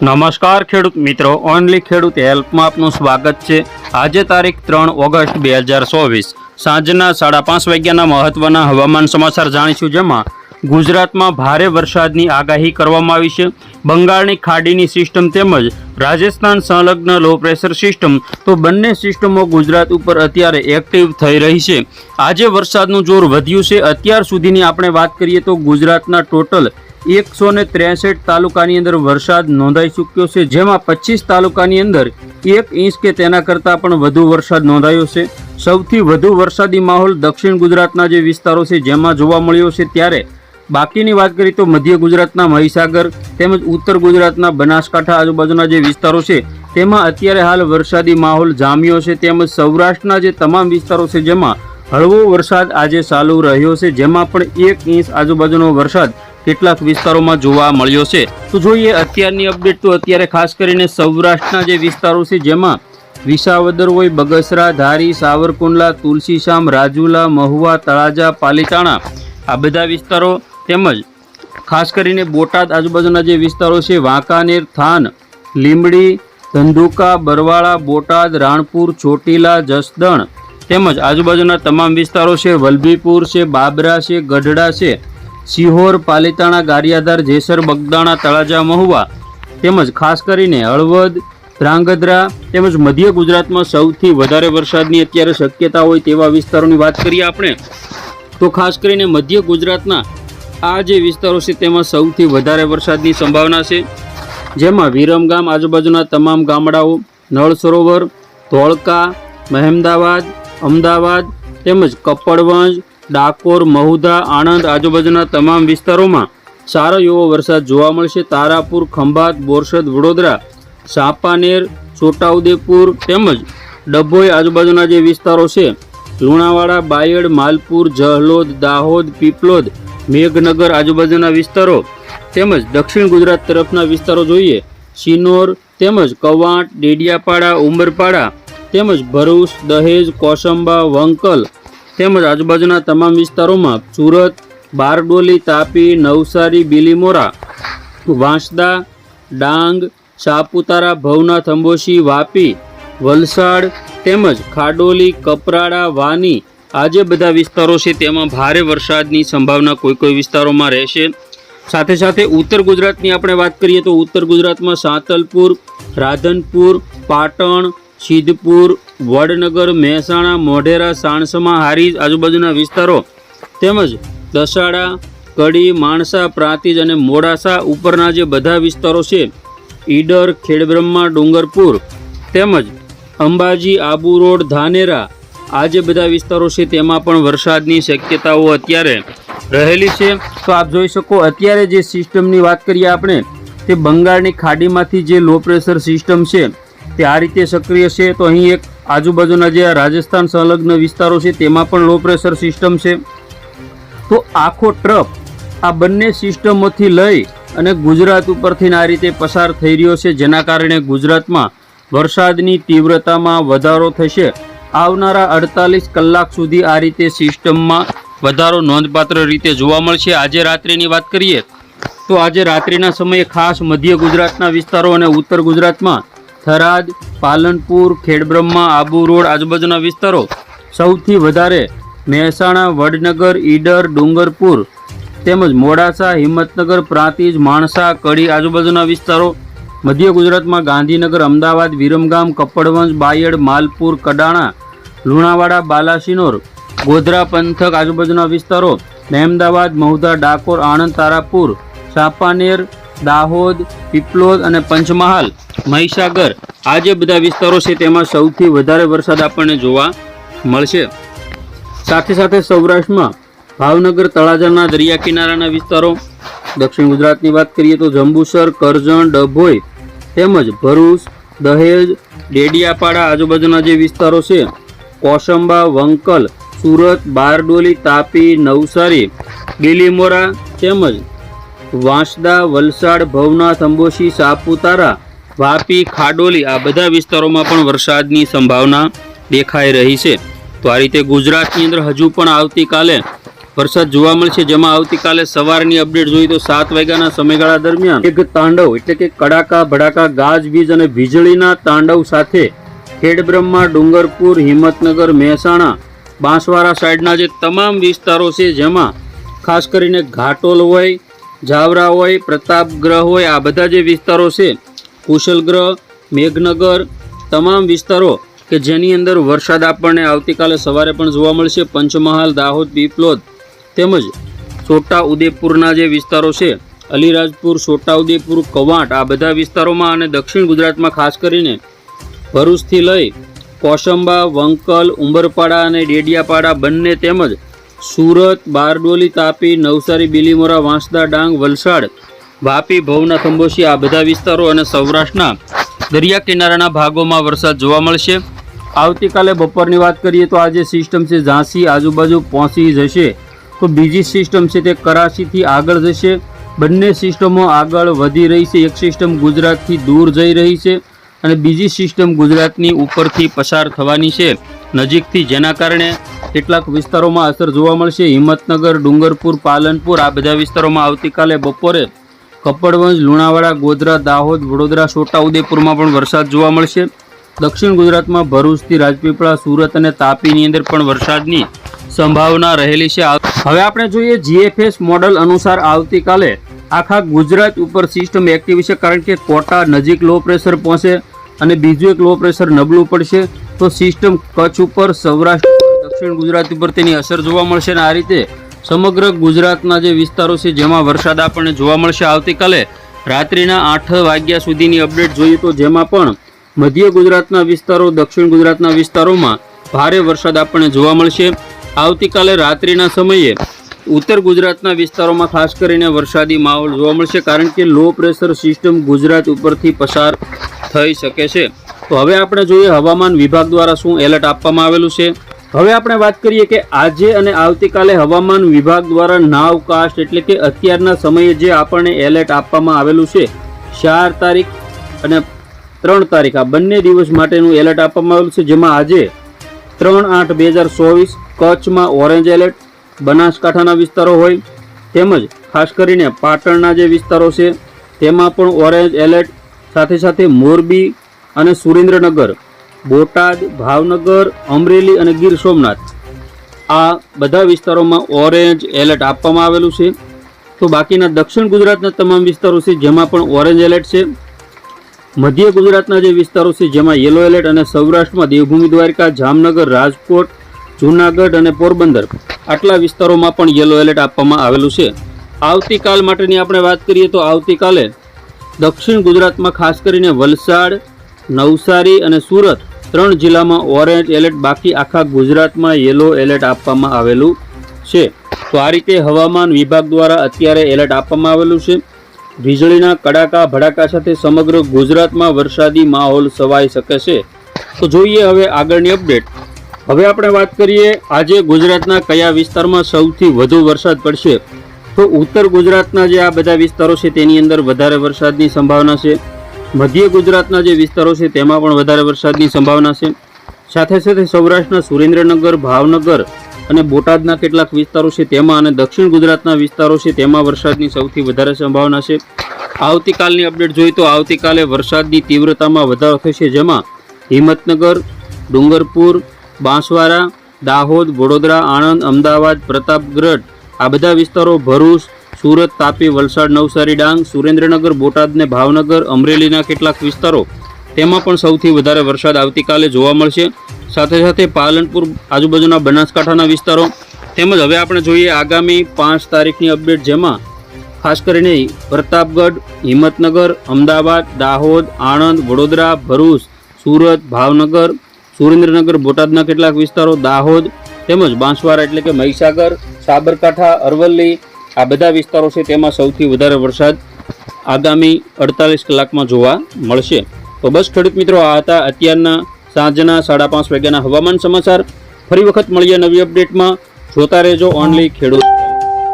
નમસ્કાર ખેડૂત મિત્રો, ઓનલી ખેડૂત હેલ્પમાં આપનું સ્વાગત છે. આજે તારીખ ત્રણ ઓગસ્ટ બે હજાર ચોવીસ. સાંજના સાડા પાંચ વાગ્યાના મહત્વના હવામાન સમાચાર જાણીશું જેમાં ગુજરાતમાં ભારે વરસાદની આગાહી કરવામાં આવી છે. બંગાળની ખાડીની સિસ્ટમ તેમજ રાજસ્થાન સંલગ્ન લો પ્રેશર સિસ્ટમ તો બંને સિસ્ટમો ગુજરાત ઉપર અત્યારે એક્ટિવ થઈ રહી છે. આજે વરસાદનું જોર વધ્યું છે. અત્યાર સુધીની આપણે વાત કરીએ તો ગુજરાતના ટોટલ એકસો ને ત્રેસઠ તાલુકાની અંદર વરસાદ નોંધાઈ ચૂક્યો છે, જેમાં પચીસ તાલુકાની અંદર એક ઇંચ કે તેના કરતાં પણ વધુ વરસાદ નોંધાયો છે. સૌથી વધુ વરસાદી માહોલ દક્ષિણ ગુજરાતના જે વિસ્તારો છે, જેમાં જોવા મળ્યો છે ત્યારે બાકીની વાત કરીએ તો મધ્ય ગુજરાતના મહીસાગર તેમજ ઉત્તર ગુજરાતના બનાસકાંઠા આજુબાજુના જે વિસ્તારો છે, તેમાં અત્યારે હાલ વરસાદી માહોલ જામ્યો છે. તેમજ સૌરાષ્ટ્રના જે તમામ વિસ્તારો છે, જેમાં હળવો વરસાદ આજે ચાલુ રહ્યો છે, જેમાં પણ એક ઇંચ આજુબાજુનો વરસાદ કેટલાક વિસ્તારોમાં જોવા મળ્યો છે. તો જોઈએ અત્યારની અપડેટ. તો અત્યારે ખાસ કરીને સૌરાષ્ટ્રના જે વિસ્તારો છે, જેમાં વિસાવદર હોય, બગસરા, ધારી, સાવરકુંડલા, તુલસીશામ, રાજુલા, મહુવા, તળાજા, પાલીતાણા આ બધા વિસ્તારો તેમજ ખાસ કરીને બોટાદ આજુબાજુના જે વિસ્તારો છે, વાંકાનેર, થાન, લીંબડી, ધંધુકા, બરવાળા, બોટાદ, રાણપુર, ચોટીલા, જસદણ તેમજ આજુબાજુના તમામ વિસ્તારો છે, વલભીપુર છે, બાબરા છે, ગઢડા છે સિહોર પાલીતાણા, ગારિયાધાર, જેસર, બગદાણા, તળાજા, મહુવા તેમજ ખાસ કરીને હળવદ, ધ્રાંગધ્રા તેમજ મધ્ય ગુજરાતમાં સૌથી વધારે વરસાદની અત્યારે શક્યતા હોય તેવા વિસ્તારોની વાત કરીએ આપણે, તો ખાસ કરીને મધ્ય ગુજરાતના આ જે વિસ્તારો છે તેમાં સૌથી વધારે વરસાદની સંભાવના છે. જેમાં વિરમગામ આજુબાજુના તમામ ગામડાઓ, નળ સરોવર, ધોળકા, મહેમદાવાદ, અમદાવાદ તેમજ કપડવંજ ડાકોર, મહુધા, આણંદ આજુબાજુના તમામ વિસ્તારોમાં સારો એવો વરસાદ જોવા મળશે. તારાપુર, ખંભાત, બોરસદ, વડોદરા, સાપાનેર, છોટાઉદેપુર તેમજ ડભોઈ આજુબાજુના જે વિસ્તારો છે, લુણાવાડા, બાયડ, માલપુર, જહલોદ, દાહોદ, પીપલોદ, મેઘનગર આજુબાજુના વિસ્તારો તેમજ દક્ષિણ ગુજરાત તરફના વિસ્તારો જોઈએ. શિનોર તેમજ કવાંટ, ડેડિયાપાડા ઉમરપાડા તેમજ ભરૂચ, દહેજ, કોસંબા, વંકલ તેમજ આજુબાજુના તમામ વિસ્તારોમાં સુરત, બારડોલી, તાપી, નવસારી, બિલીમોરા, વાંસદા, ડાંગ, સાપુતારા, ભવનાથ, અંબોશી, વાપી, વલસાડ તેમજ ખાડોલી, કપરાડા, વાની આ જે બધા વિસ્તારો છે તેમાં ભારે વરસાદની સંભાવના કોઈ કોઈ વિસ્તારોમાં રહેશે. સાથે સાથે ઉત્તર ગુજરાતની આપણે વાત કરીએ તો ઉત્તર ગુજરાતમાં સાંતલપુર, રાધનપુર, પાટણ સિદ્ધપુર, વડનગર, મહેસાણા, મોઢેરા, સાણસમા હારીજ આજુબાજુના વિસ્તારો તેમજ દસાડા, કડી, માણસા, પ્રાંતિજ અને મોડાસા ઉપરના જે બધા વિસ્તારો છે, ઈડર, ખેડબ્રહ્મા, ડુંગરપુર તેમજ અંબાજી, આબુ રોડ, ધાનેરા આ જે બધા વિસ્તારો છે તેમાં પણ વરસાદની શક્યતાઓ અત્યારે રહેલી છે. તો આપ જોઈ શકો અત્યારે જે સિસ્ટમની વાત કરીએ આપણે, તે બંગાળની ખાડીમાંથી જે લો પ્રેશર સિસ્ટમ છે તે આ રીતે સક્રિય છે તો અહીં એક આજુબાજુના જે રાજસ્થાન સંલગ્ન વિસ્તારો છે તેમાં પણ લો પ્રેશર સિસ્ટમ છે. તો આખો ટ્રફ આ બંને સિસ્ટમોથી લઈ અને ગુજરાત ઉપરથી આ રીતે પસાર થઈ રહ્યો છે, જેના કારણે ગુજરાતમાં વરસાદની તીવ્રતામાં વધારો થશે. આવનારા અડતાલીસ કલાક સુધી આ રીતે સિસ્ટમમાં વધારો નોંધપાત્ર રીતે જોવા મળશે. આજે રાત્રિની વાત કરીએ તો આજે રાત્રિના સમયે ખાસ મધ્ય ગુજરાતના વિસ્તારો અને ઉત્તર ગુજરાતમાં થરાદ, પાલનપુર, ખેડબ્રહ્મા, આબુ રોડ આજુબાજુના વિસ્તારો સૌથી વધારે મહેસાણા, વડનગર, ઈડર, ડુંગરપુર તેમજ મોડાસા, હિંમતનગર, પ્રાંતિજ, માણસા, કડી આજુબાજુના વિસ્તારો મધ્ય ગુજરાતમાં ગાંધીનગર, અમદાવાદ, વિરમગામ, કપડવંજ, બાયડ, માલપુર, કડાણા, લુણાવાડા, બાલાસિનોર, ગોધરા પંથક આજુબાજુના વિસ્તારો, મહેમદાવાદ, મહુધા, ડાકોર, આણંદ, તારાપુર, સાપાનેર દાહોદ, પીપલોદ અને પંચમહાલ, મહીસાગર. આ જે બધા વિસ્તારો છે તેમાં સૌથી વધારે વરસાદ આપણને જોવા મળશે. સાથે સાથે સૌરાષ્ટ્રમાં ભાવનગર, તળાજાના દરિયા કિનારાના વિસ્તારો, દક્ષિણ ગુજરાતની વાત કરીએ તો જંબુસર, કરજણ, ડભોઈ તેમજ ભરૂચ, દહેજ, ડેડિયાપાડા આજુબાજુના જે વિસ્તારો છે, કોસંબા, વંકલ, સુરત, બારડોલી, તાપી, નવસારી, ગીલીમોરા તેમજ વાંસદા, વલસાડ ભવનાથ અંબોશી સાપુતારા, વાપી, ખાડોલી આ બધા વિસ્તારોમાં પણ વરસાદની સંભાવના દેખાઈ રહી છે. તો આ રીતે ગુજરાતની અંદર હજુ પણ આવતીકાલે વરસાદ જોવા મળશે. જેમાં આવતીકાલે સવારની અપડેટ જોઈએ તો સાત વાગ્યાના સમયગાળા દરમિયાન એક તાંડવ એટલે કે કડાકા, ભડાકા ગાજવીજ અને વીજળીના તાંડવ સાથે ખેડબ્રહ્મા, ડુંગરપુર, હિંમતનગર, મહેસાણા, બાંસવાડા સાઈડના જે તમામ વિસ્તારો છે, જેમાં ખાસ કરીને ઘાટોલ હોય જાવરા હોય પ્રતાપગ્રહ હોય આ બધા જે વિસ્તારો છે, કુશલ ગ્રહ, મેઘનગર, તમામ વિસ્તારો કે જેની અંદર વરસાદ આપણને આવતીકાલે સવારે પણ જોવા મળશે, પંચમહાલ, દાહોદ પીપલોદ તેમજ છોટા ઉદેપુરના જે વિસ્તારો છે, અલીરાજપુર છોટાઉદેપુર કવાંટ આ બધા વિસ્તારોમાં અને દક્ષિણ ગુજરાતમાં ખાસ કરીને ભરૂચથી લઈ કોસંબા વંકલ, ઉંબરપાડા અને ડેડિયાપાડા બંને તેમજ સુરત, બારડોલી, તાપી, નવસારી, બિલીમોરા, વાંસદા, ડાંગ, વલસાડ, વાપી, ભવના, ખંભોશી આ બધા વિસ્તારો અને સૌરાષ્ટ્રના દરિયા કિનારાના ભાગોમાં વરસાદ જોવા મળશે. આવતીકાલે બપોરની વાત કરીએ તો આ જે સિસ્ટમ છે ઝાંસી, આજુબાજુ પહોંચી જશે. તો બીજી સિસ્ટમ છે તે કરાચીથી આગળ જશે. બંને સિસ્ટમો આગળ વધી રહી છે. એક સિસ્ટમ ગુજરાતથી દૂર જઈ રહી છે અને બીજી સિસ્ટમ ગુજરાતની ઉપરથી પસાર થવાની છે. નજીકથી જેના કારણે કેટલાક વિસ્તારોમાં અસર જોવા મળશે. હિંમતનગર, ડુંગરપુર, પાલનપુર આ બધા વિસ્તારોમાં આવતીકાલે બપોરે કપડવંજ, લુણાવાડા, ગોધરા, દાહોદ, વડોદરા છોટાઉદેપુરમાં પણ વરસાદ જોવા મળશે. દક્ષિણ ગુજરાતમાં ભરૂચથી રાજપીપળા, સુરત અને તાપીની અંદર પણ વરસાદની સંભાવના રહેલી છે. હવે આપણે જોઈએ જીએફએસ મોડલ અનુસાર આવતીકાલે આખા ગુજરાત ઉપર સિસ્ટમ એક્ટિવ છે, કારણ કે કોટા નજીક લો પ્રેશર પહોંચે અને બીજું એક લો પ્રેશર નબળું પડશે. તો સિસ્ટમ કચ્છ ઉપર સૌરાષ્ટ્ર દક્ષિણ ગુજરાત ઉપર તેની અસર જોવા મળશે અને આ રીતે સમગ્ર ગુજરાતના જે વિસ્તારો છે, જેમાં વરસાદ આપણને જોવા મળશે. આવતીકાલે રાત્રિના આઠ વાગ્યા સુધીની અપડેટ જોઈએ તો જેમાં પણ મધ્ય ગુજરાતના વિસ્તારો, દક્ષિણ ગુજરાતના વિસ્તારોમાં ભારે વરસાદ આપણને જોવા મળશે. આવતીકાલે રાત્રિના સમયે ઉત્તર ગુજરાતના વિસ્તારોમાં ખાસ કરીને વરસાદી માહોલ જોવા મળશે, કારણ કે લો પ્રેશર સિસ્ટમ ગુજરાત ઉપરથી પસાર થઈ શકે છે. તો હવે આપણે જોઈએ હવામાન વિભાગ દ્વારા શું એલર્ટ આપવામાં આવેલું છે. હવે આપણે વાત કરીએ કે આજે અને આવતીકાલે હવામાન વિભાગ દ્વારા નાવકાસ્ટ એટલે કે અત્યારના સમયે જે આપણને એલર્ટ આપવામાં આવેલું છે, ચાર તારીખ અને ત્રણ તારીખ, આ બંને દિવસ માટેનું એલર્ટ આપવામાં આવેલું છે, જેમાં આજે ત્રણ આઠ બે હજાર ચોવીસ કચ્છમાં ઓરેન્જ એલર્ટ, બનાસકાંઠાના વિસ્તારો હોય, તેમજ ખાસ કરીને પાટણના જે વિસ્તારો છે, તેમાં પણ ઓરેન્જ એલર્ટ, સાથે સાથે મોરબી અને સુરેન્દ્રનગર બોટાદ, ભાવનગર, અમરેલી અને ગીર સોમનાથ. આ બધા વિસ્તારોમાં ઓરેન્જ એલર્ટ આપવામાં આવેલું છે. તો બાકીના દક્ષિણ ગુજરાતના તમામ વિસ્તારો છે જેમાં પણ ઓરેન્જ એલર્ટ છે. મધ્ય ગુજરાતના જે વિસ્તારો છે જેમાં યલો એલર્ટ અને સૌરાષ્ટ્રમાં દેવભૂમિ દ્વારકા, જામનગર, રાજકોટ, જૂનાગઢ અને પોરબંદર આટલા વિસ્તારોમાં પણ યલો એલર્ટ આપવામાં આવેલું છે. આવતીકાલ માટેની આપણે વાત કરીએ તો આવતીકાલે દક્ષિણ ગુજરાતમાં ખાસ કરીને વલસાડ, નવસારી અને સુરત ત્રણ જિલ્લામાં ઓરેન્જ એલર્ટ, બાકી આખા ગુજરાતમાં યલો એલર્ટ આપવામાં આવેલું છે. તો આ રીતે હવામાન વિભાગ દ્વારા અત્યારે એલર્ટ આપવામાં આવેલું છે. વીજળીના કડાકા, ભડાકા સાથે સમગ્ર ગુજરાતમાં વરસાદી માહોલ સવાઈ શકે છે. તો જોઈએ હવે આગળની અપડેટ. હવે આપણે વાત કરીએ, આજે ગુજરાતના કયા વિસ્તારમાં સૌથી વધુ વરસાદ પડશે? તો ઉત્તર ગુજરાતના જે આ બધા વિસ્તારો છે, તેની અંદર વધારે વરસાદની સંભાવના છે. મધ્ય ગુજરાતના જે વિસ્તારો છે, તેમાં પણ વધારે વરસાદની સંભાવના છે. સાથે સાથે સૌરાષ્ટ્રના સુરેન્દ્રનગર, ભાવનગર અને બોટાદના કેટલાક વિસ્તારો છે, તેમાં અને દક્ષિણ ગુજરાતના વિસ્તારો છે, તેમાં વરસાદની સૌથી વધારે સંભાવના છે. આવતીકાલની અપડેટ જોઈએ તો આવતીકાલે વરસાદની તીવ્રતામાં વધારો થશે, જેમાં હિંમતનગર, ડુંગરપુર, બાંસવાડા, દાહોદ, વડોદરા, આણંદ, અમદાવાદ, પ્રતાપગઢ આ બધા વિસ્તારો ભરૂચ સુરત, તાપી, વલસાડ, નવસારી, ડાંગ, સુરેન્દ્રનગર, બોટાદ ને ભાવનગર, અમરેલીના કેટલાક વિસ્તારો. તેમાં પણ સૌથી વધારે વરસાદ આવતીકાલે જોવા મળશે. સાથે સાથે પાલનપુર આજુબાજુના બનાસકાંઠાના વિસ્તારો. તેમજ હવે આપણે જોઈએ આગામી પાંચ તારીખની અપડેટ જેમાં ખાસ કરીને પ્રતાપગઢ, હિંમતનગર, અમદાવાદ, દાહોદ, આણંદ, વડોદરા, ભરૂચ, સુરત, ભાવનગર, સુરેન્દ્રનગર, બોટાદના કેટલાક વિસ્તારો, દાહોદ, તેમજ બાંસવાડા એટલે કે મહીસાગર, સાબરકાંઠા, અરવલ્લી આ બધા વિસ્તારો છે તેમાં સૌથી વધારે વરસાદ આગામી અડતાલીસ કલાકમાં જોવા મળશે. તો બસ ખેડૂત મિત્રો, આ હતા અત્યારના સાંજના સાડા પાંચ વાગ્યાના હવામાન સમાચાર. ફરી વખત મળીએ નવી અપડેટમાં. જોતા રહેજો ઓનલી ખેડૂત.